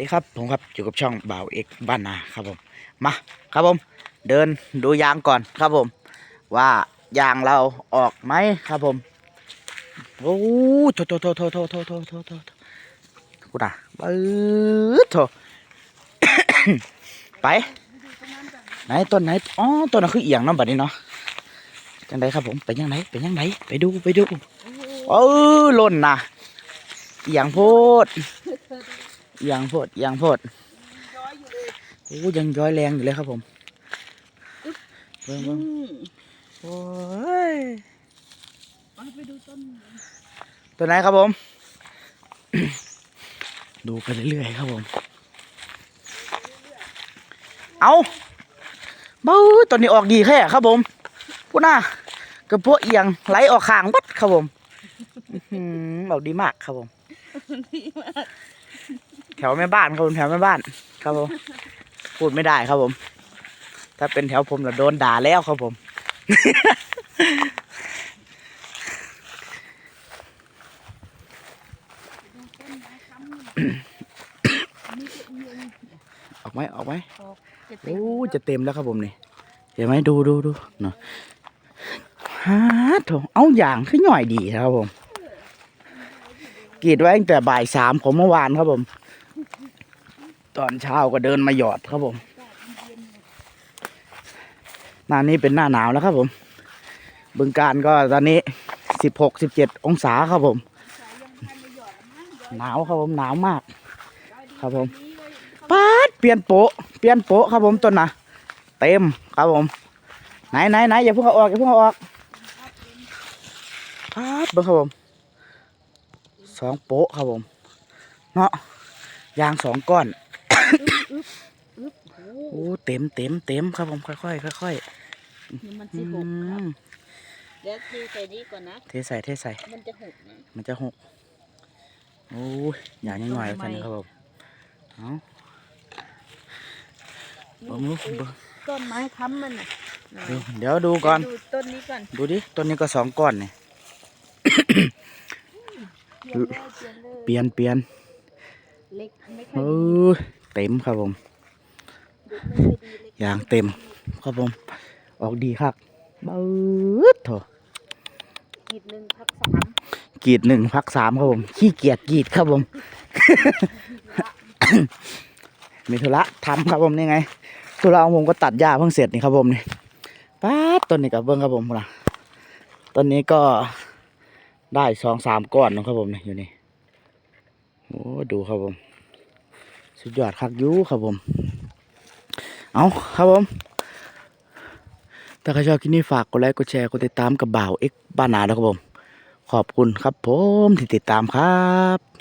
ดีครับผมครับอยู่กับช่องบ่าวเอกบ้านนาครับผมมาครับผม เดินดูยางก่อนครับผม ว่ายางเราออกไหมครับผมโอ้โถโถโถโถโถโถโถโถโถกูด่าปื๊ดโถไป ไหนต้นไหนอ๋อต้นนั้นคือเอียงน้ำบัดนี้เนาะจังไดครับผมไปยังไงไปยังไงไปดูไปดูเออล่นนะเอียงโพด ยางโพดยางโพดโอ้ยังย้อยแรงอยู่เลยครับผมเบิ่งเบิ่งโอ้ยไปดูต้นตัวไหนครับผม ดูไปเรื่อยๆครับผม เอาเบ้าตัวนี้ออกดีแค่ครับผมพูดน่ะกระเพาะเอียงไหลออกข้างวัดครับผมออกดีมากครับผมแถ วแม่บ้านครับผมแถวแม่บ้าน ครับผม พูดไม่ได้ครับผม ถ้าเป็นแถวผมเราโดนด่าแล้วครับผม ออกไหมออกไหมจะเต็มโอ้จะเต็มแล้วครับผมนี่เห็นไหมดูดูดูเนาะฮะโถเอาอย่างขึ้นหน่อยดีครับผมกรีดไว้ตั้งแต่บ่ายสามของเมื่อวานครับผม ตอนเช้าก็เดินมาหยอดครับผม หน้านี้เป็นหน้าหนาวแล้วครับผม บึงการก็ตอนนี้สิบหกสิบเจ็ดองศาครับผม หนาวครับผมหนาวมาก ครับผมปาดเปลี่ยนโปะเปลี่ยนโปะครับผมต้นนะเต็มครับผม ไหนไหนไหนอย่าเพิ่งเอาออกอย่าเพิ่งเอาออกปาดเบิ่งครับผมสองโปะครับผม เนาะยางสองก้อน เต็มเต็มเต็มครับผมค่อยๆค่อยนี่มันๆสิอืหกครับมเดี๋ยวคือใส่นี้ก่อนนะเทใส่เทใส่ มันจะหกนะมันจะหกโอ้ยอย่างนี้หน่อยแล้วกันนะครับผมเอาเบิ่งลูกเบิ่งต้นไม้ค้ำมันน่ะดูเดี๋ยวดูก่อนดูต้นนี้ก่อนดูดิต้นนี้ก็สองก้อนเนี่ยเปลี่ยนเลยเปลี่ยนเลยเปลี่ยนเปลี่ยนเล็กไม่ค่อยโอ้ดียเต็มครับผมเด็กไม่ค่อ ยดีเล็กอย่างเต็มครับผม ออกดีครับเบิดโถขีดหนึ่งพักสามกรีดหนึ่งพักสามครับผม ขี้เกียจกรีดครับผม มีธุระทำครับผมนี่ไงธุระของผมก็ตัดหญ้าเพิ่งเสร็จนี่ครับผมนี่ป้าดต้นนี้กับเบิ้งครับผมนะต้นนี้ก็ได้สองสามก้อนนะครับผมนี่อยู่นี่โอ้ดูครับผม สุดยอดคักอยูครับผม เอาครับผม ถ้าใครชอบคลิปนี้ฝากกดไลค์กดแชร์กดติดตามกับบ่าวเอ็กบ้านนาด้วยครับผม ขอบคุณครับผมที่ติดตามครับ